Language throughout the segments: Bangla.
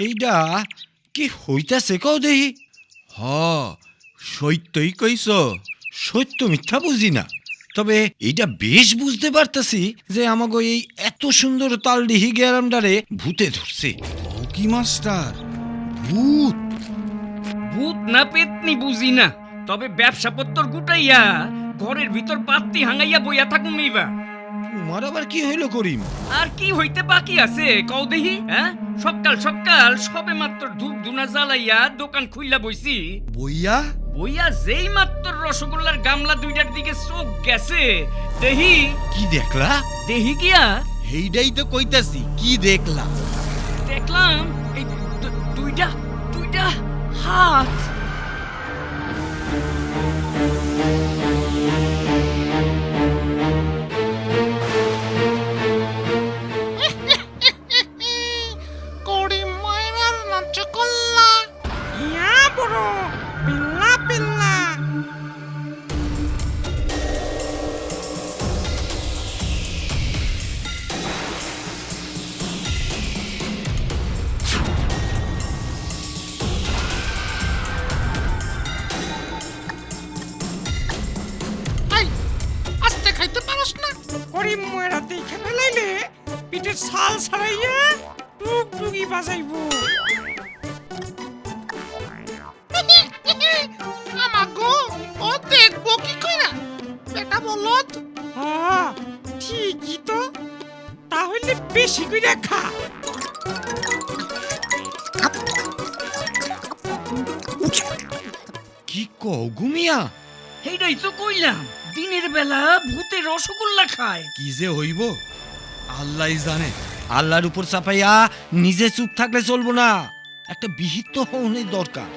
এইটা কি হইতাছে কও দেহি? হ সত্যই কইছ সত্য মিথ্যা বুঝি না। তবে এইটা বেশ বুঝতে পারতাছি যে আমাকে এই এত সুন্দর তালডিহি গ্যারামডারে ভূতে ধরছে। ও কি মাস্টার? ভূত? ভূত না পেতনি বুঝি না তবে ব্যবসা পত্তর গুটাইয়া ঘরের ভিতর পাত্তি হাঙ্গাইয়া বইয়া থাকুন এইবা তোমার আবার কি হইল করিম? আর কি হইতে বাকি আছে? কও দেহি হ্যাঁ? সকাল সকাল সবে মাত্র ধূপ ধুনা জ্বালাইয়া দোকান খুইলা বইছি। বইয়া? বইয়া যেই মাত্র রসগোল্লার গামলা দুইটার দিকে চোখ গেছে দেহি কি দেখলা? দেহি গিয়া। হেইডাই তো কইতাছি কি দেখলাম দেখলাম এই দুইটা দুইটা হাত। বেশি কইরা খা। কি কও গুমিয়া সেইটাই তো কইলাম দিনের বেলা ভূতে রসগোল্লা খায়। কি যে হইব? আল্লাহ জানে। আল্লাহর উপর চাপাইয়া নিজে চুপ থাকলে চলবো না। একটা বিহিত তো হওয়ার দরকার।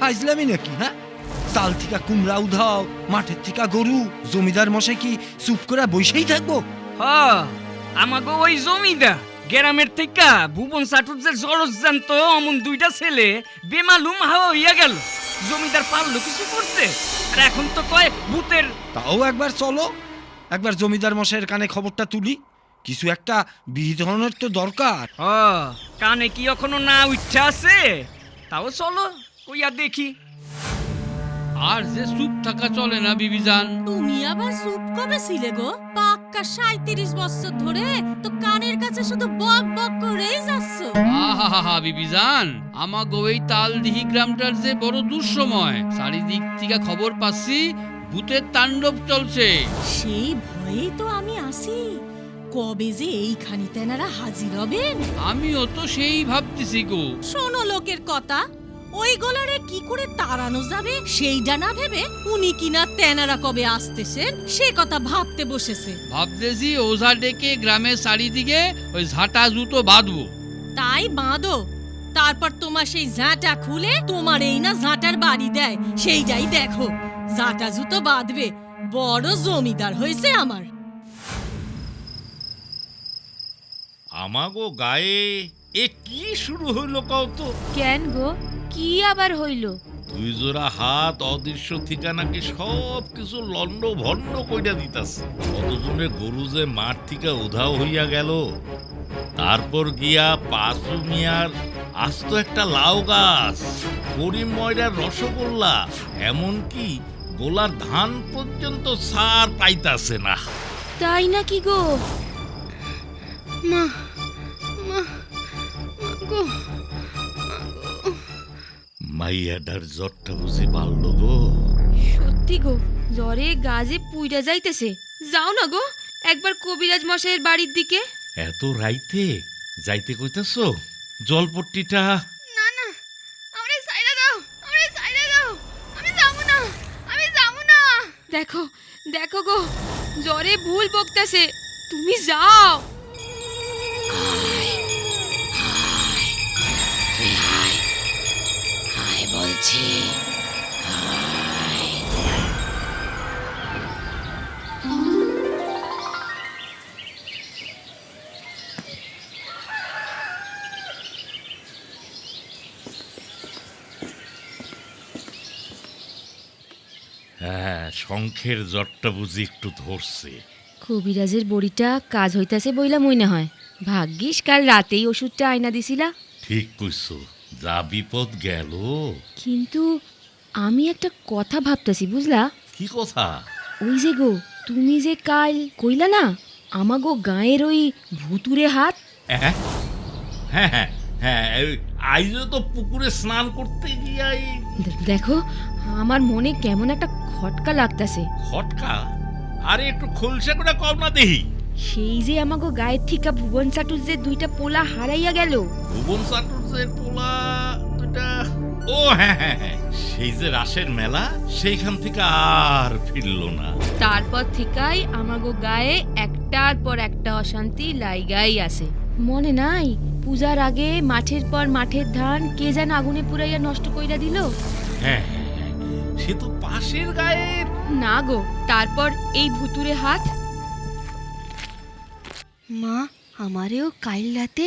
ফাইজলামি নাকি হ্যাঁ? চাল থিকা কুমড়া উধাও মাঠের থিকা গরু জমিদার মশাই কি চুপ করে বসেই থাকব? হ আমাগো ওই জমিদা। গ্রামের থেকে ভুবন সাটুর যে জরজ জানতো অমন দুইটা ছেলে বেমালুম হাওয়া হইয়া গেল। জমিদার পারল কিছু করতে। আর এখন তো কয় ভূতের তাও একবার চলো। একবার জমিদার মশাইয়ের কানে খবরটা তুলি। কিছু একটা বিহিত তো দরকার। হ কানে কি এখনও না উচ্ছা আছে? তাও চলো কইয়া দেখি। আর যে চুপ থাকা চলে না বিবিজান? তুমি আবার চুপ কবে ছিলে গো? সাঁত্রিশ বছর ধরে তো কানের কাছে শুধু বক বক করেই যাচ্ছ। আহা বিবিজান এই তালদিহি গ্রামটার যে বড় দুঃসময় চারিদিক থেকে খবর পাচ্ছি ভূতের তাণ্ডব চলছে। সেই ভয়েই তো আমি আসি কবে যে এইখানে তেনারা হাজির হবেন? আমিও তো সেই ভাবতেছি গো। শোনো লোকের কথা ওই গোলারে কি করে তাড়ানো যাবে সেইটা না ভেবে উনি কিনা তেনারা কবে আসতেছেন সে কথা ভাবতে বসেছে। ভাবতেছি ওঝা ডেকে গ্রামের চারিদিকে ওই ঝাঁটা জুতো বাঁধবো। তাই বাঁধো? তারপর তোমার সেই ঝাঁটা খুলে তোমার এই না ঝাঁটার বাড়ি দেয় সেইটাই দেখো। ঝাঁটা জুতো বাঁধবে বড় জমিদার হয়েছে আমার। আমাগো গায়ে এ কি শুরু হইল কও তো? কেন গো? কি আবার হইল? দুই জোড়া হাত অদৃশ্য ঠিকানাকে সব কিছু লন্ড ভন্ড কইরা দিতাছে। কতজনের গরু যে মাঠ থেকে উধাও হইয়া গেল। তারপর গিয়া পাঁচু মিয়ার আস্ত একটা লাউ গাছ করিম ময়রার রসগোল্লা এমনকি গোলার ধান পর্যন্ত সার পাইতাছে না। তাই নাকি গো? মা মা গো। মাইয়াডার জ্বরটা বুঝি পারল গো। সত্যি গো জ্বরে গাজে পুইরা যাইতেছে। যাও না গো একবার কবিরাজ মশাইয়ের বাড়ির দিকে। এত রাইতে যাইতে কইতাছ? জলপট্টিটা? না না আমারে সাইরা দাও আমারে সাইরা দাও। আমি যাব না আমি যাব না। দেখো দেখো গো জ্বরে ভুল বকতাছে। তুমি যাও। হ্যাঁ শঙ্খের জ্বরটা বুঝি একটু ধরছে। কবিরাজের বড়িটা কাজ হইতাছে বইলা মনে হয়। ভাগ্যিস কাল রাতেই ওষুধটা আয়না দিছিলা। ঠিক কইছো। যা বিপদ গেল। কিন্তু আমি একটা কথা ভাবতেছি বুঝলা? কি কথা? ওই যে গো তুমি যে কাল কইলা না আমাগো গায়ের ওই ভুতুরে হাত? হ্যাঁ হ্যাঁ হ্যাঁ হ্যাঁ আইজও তো পুকুরে স্নান করতে গিয়াই। দে- দেখো আমার মনে কেমন একটা খটকা লাগতাছে। খটকা? আরে একটু খোলসা করে কম না দেহি সেই যে আমাগো গায়ের থিকা ভুবন চাটুর যে দুইটা পোলা হারাইয়া গেল। ভুবন চাটুর্যের পোলা দুটা ও হ্যাঁ হ্যাঁ হ্যাঁ। সেই যে রাসের মেলা সেইখান থেকে আর ফিরলো না। তারপর থেকেই আমাগো গায়ে একটার পর একটা অশান্তি লাইগাই আছে। মনে নাই পূজার আগে মাঠের পর মাঠের ধান কে যেন আগুনে পুরাইয়া নষ্ট কইরা দিল? হ্যাঁ হ্যাঁ, হ্যাঁ। সে তো পাশের গায়ের। না গো তারপর এই ভুতুরে হাত। মা আমারেও কাল রাতে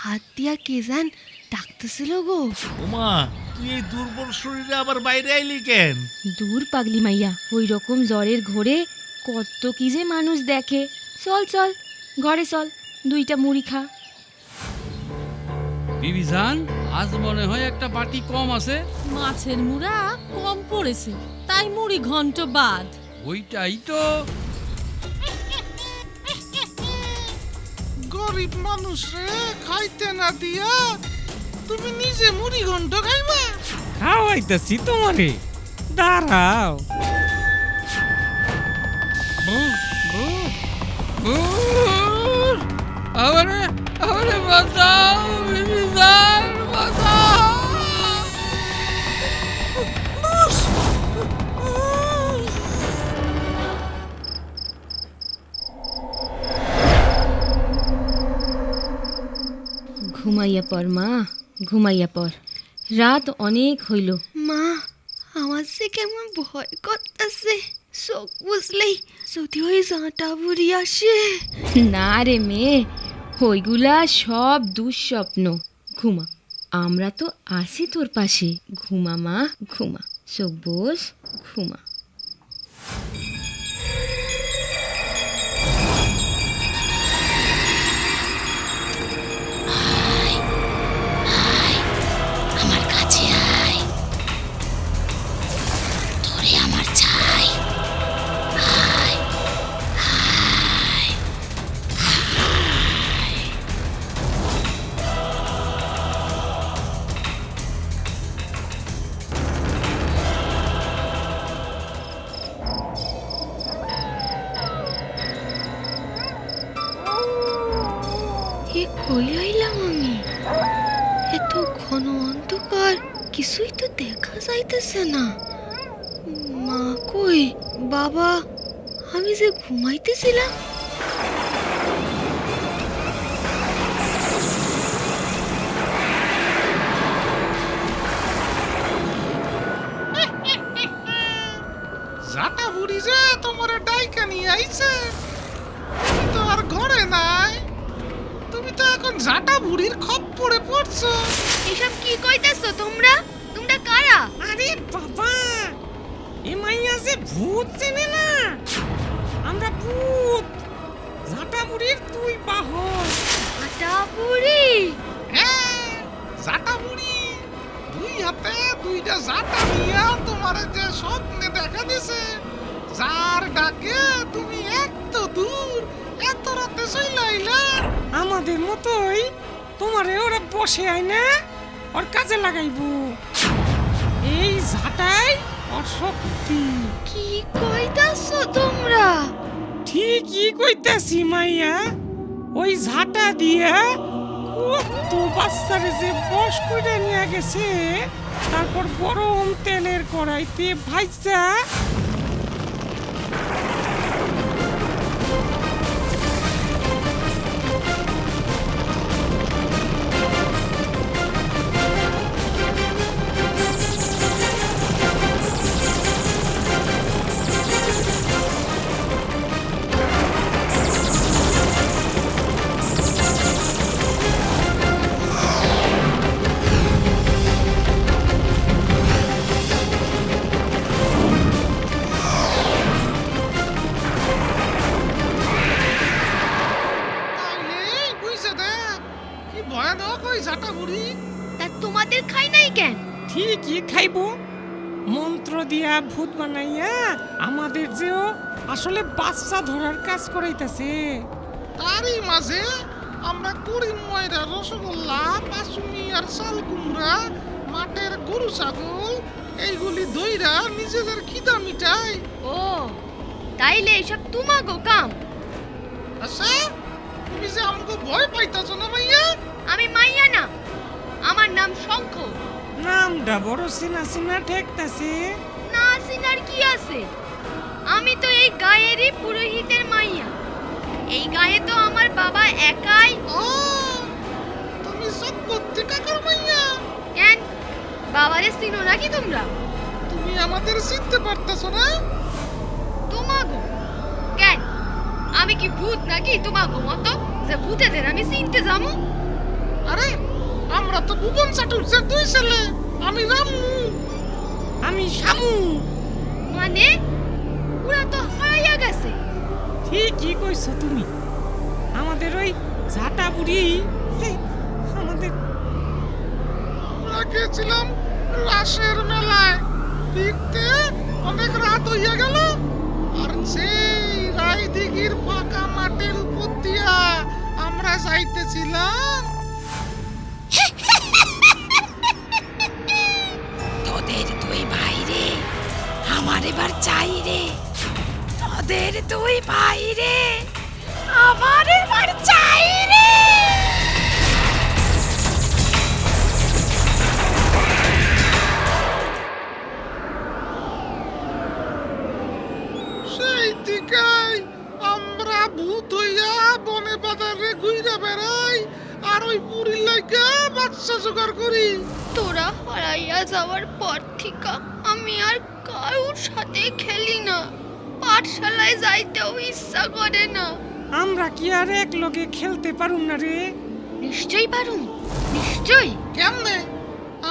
হাত দিয়া কে যান ডাকতেছিল গো। ওমা তুই এই দুর্বল শরীরে আবার বাইরে আইলি কেন? দূর পাগলি মাইয়া ওই রকম জ্বরের ঘোরে কত কি যে মানুষ দেখে। চল চল ঘরে চল দুইটা মুড়ি খা। বিবিজান আজ মনে হয় একটা বাটি কম আছে। মাছের মুড়া কম পড়েছে তাই মুড়ি ঘন্ট বাদ। ওইটাই তো। গরিব মানুষ রে খাইতে না দিয়া তুমি নিজে মুড়ি ঘন্ট খাইবা? খাওয়াইতেছি তোমারে। দাঁড়াও। আমারে আমারে বাঁচাও বিবিজান বাঁচাও। ঘুমাইয়া পর মা। ঘুমাইয়া পর। রাত অনেক হইল। মা আমার সে কেমন ভয় করতেছে চোখ বুঝলেই যদি ওই জাঁটা বুড়ি আসে। না রে মেয়ে ওইগুলা সব দুঃস্বপ্ন। ঘুমা আমরা তো আছি তোর পাশে। ঘুমা মা ঘুমা। চোখ বোস ঘুমা। বাবা আমি যে ঘুমাইতেছিলাম। জাটা বুড়ি যে তোমার ডাইকা নিয়ে আইছে। তুমি তো আর ঘরে নাই। তুমি তো এখন জাটা বুড়ির খপ্পরে পড়ছো। এসব কি কইতেছো তোমরা? তোমরা কারা? আরে এ মাইয়া যে ভূত চেনে না। আমরা ভূত। জাটা বুড়ির তুই বাহন। জাটা বুড়ি হ্যাঁ জাটা বুড়ি দুই হাতে দুইটা জাটা নিয়া তোমার যে স্বপ্নে দেখা দিছে যার ডাকে তুমি এত দূর এত রাতে চইলাইলা আমাদের মতোই তোমারে ওরা বসে আয় না ওর কাজে লাগাইবো। এই ঝাঁটাই ওর কি কইতাছো তোমরা? ঠিকই কইতাছি মাইয়া। ওই ঝাঁটা দিয়া কত বাচ্চারে যে বস করে নিয়ে গেছে তারপর গরম তেলের কড়াইতে ভাইজা আসলে বাচ্চা ধরার কাজ করাইতাছে। তারই মাঝে আমরা করিম ময়রা রসগোল্লা পাসুমি আর চাল কুমড়া মাঠের গরু ছাগল এইগুলি দইরা নিজেদের খিদা মিটাই। ও তাইলে এসব তোমাগো কাম? আচ্ছা তুমি যে আমাকে ভয় পাইতাছ না মাইয়া? আমি মাইয়া না আমার নাম শঙ্খ। নামটা বড় সিনা সিনা ঠেকতাছে। না সিনার কি আছে? আমি তো এই গায়েরই পুরোহিতের মাইয়া। এই গায়ে তো আমার বাবা একাই। ও তুমি সত্যি কাকার মাইয়া। কেন? বাবারে চিনো নাকি তোমরা? তুমি আমাদের চিনতে পারতাছ না? তোমাগো। কেন? আমি কি ভূত নাকি তোমাগো মতো? যে ভূতেদের আমি চিনতে যাব? আরে আমরা তো ভুবন চাটুর্যের দুই ছেলে। আমি রামু। আমি শামু মানে? ঠিকই কইছো তুমি? আমাদের ওই ঝাঁটা বুড়ি আমাদের আমরা গেছিলাম রাসের মেলায়। ফিরতে অনেক রাত হইয়া গেল আর সেই রায়দিঘির ফাঁকা মাঠের উপর দিয়া আমরা যাইতেছিলাম। তোদের দুই ভাই রে আমার এবার চাই রে। তোদের দুই ভাই রে আমার এবার চাই রে সেই আমরা ভূত হইয়া বনে বাজারে ঘুইরা বেড়াই আর ওই পুরীর লাইগা বাচ্চা জোগাড় করি। তোরা হারাইয়া যাওয়ার পর থেকে আমি আর কারোর সাথে খেলি না। পাঠশালায় যাইতেও ইচ্ছা করে না। আমরা কি আর এক লগে খেলতে পারুম না রে? নিশ্চয়ই পারুম। নিশ্চয়ই। কেমনে?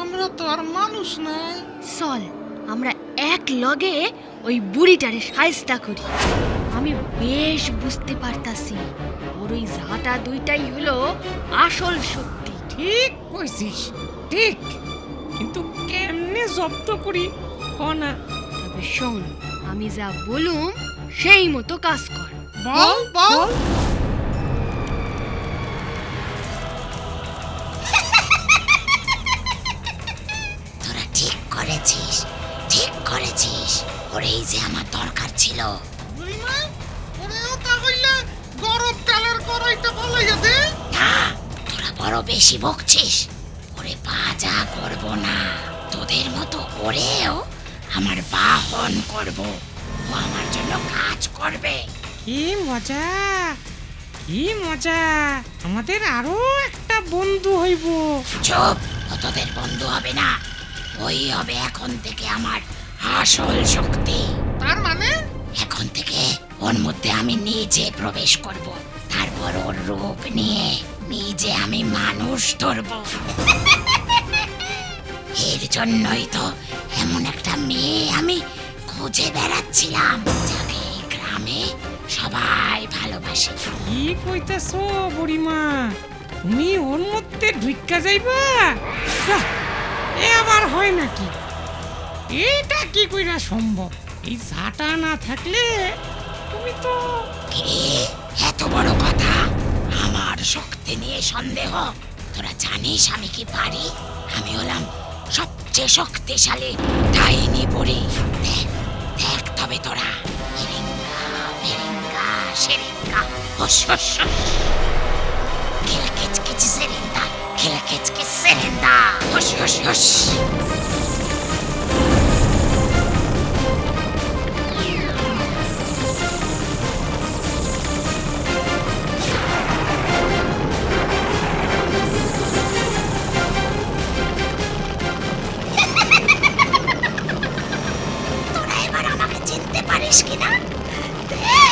আমরা তো আর মানুষ নাই। চল আমরা এক লগে ওই বুড়িটারে সাইস্তা করি। আমি বেশ বুঝতে পারতাছি ওর ওই ঝাঁটা দুইটাই হলো আসল শক্তি ঠিক কইছিস ঠিক। কিন্তু কেমনে জব্দ করি? কনা তবে শোন আমি যা বলুম সেই মতো কাজ কর। বল বল। তোরা ঠিক করেছিস ঠিক করেছিস। ওরেই যে আমার দরকার ছিল। বুড়িমা ওরেও তাহলে গরম তেলের কড়াইটা বলাইয়া দে। না তোরা বড় বেশি বকছিস। ওরে বাজা করব না। তোদের মতো ওরেও আমার বাহন করব। ও আমার জন্য কাজ করবে। কি মজা কি মজা। আমাদের আরও একটা বন্ধু হইব। চুপ তোদের বন্ধু হবে না। ওই হবে এখন থেকে আমার আসল শক্তি। তার মানে? এখন থেকে ওর মধ্যে আমি নিজে প্রবেশ করব। তারপর ওর রূপ নিয়ে নিজে আমি মানুষ ধরব। এর জন্যই তো এমন একটা মেয়ে আমি খুঁজে বেড়াচ্ছিলাম যাকে এই গ্রামে সবাই ভালোবাসে। কি কইতাছো বুড়িমা। তুমি ওর মধ্যে ঢুইকা যাইবা? যাহ, এ আবার হয় নাকি? এটা কি কইরা সম্ভব? এই ঝাঁটা না থাকলে তুমি তো কে এত বড় কথা। আমার শক্তি নিয়ে সন্দেহ। তোরা জানিস আমি কি পারি? আমি হলাম সবচেয়ে শক্তিশালী ডাইনি বুড়ি দেখ দেখ তবে তোরা। হিরিঙ্গা ফিরিঙ্গা সেরিঙ্গা হুস হুস হুস খিলকিচকিচ সেরিন্দা খিলকিচকিচ সেরিন্দা হুস হুস হুস dead.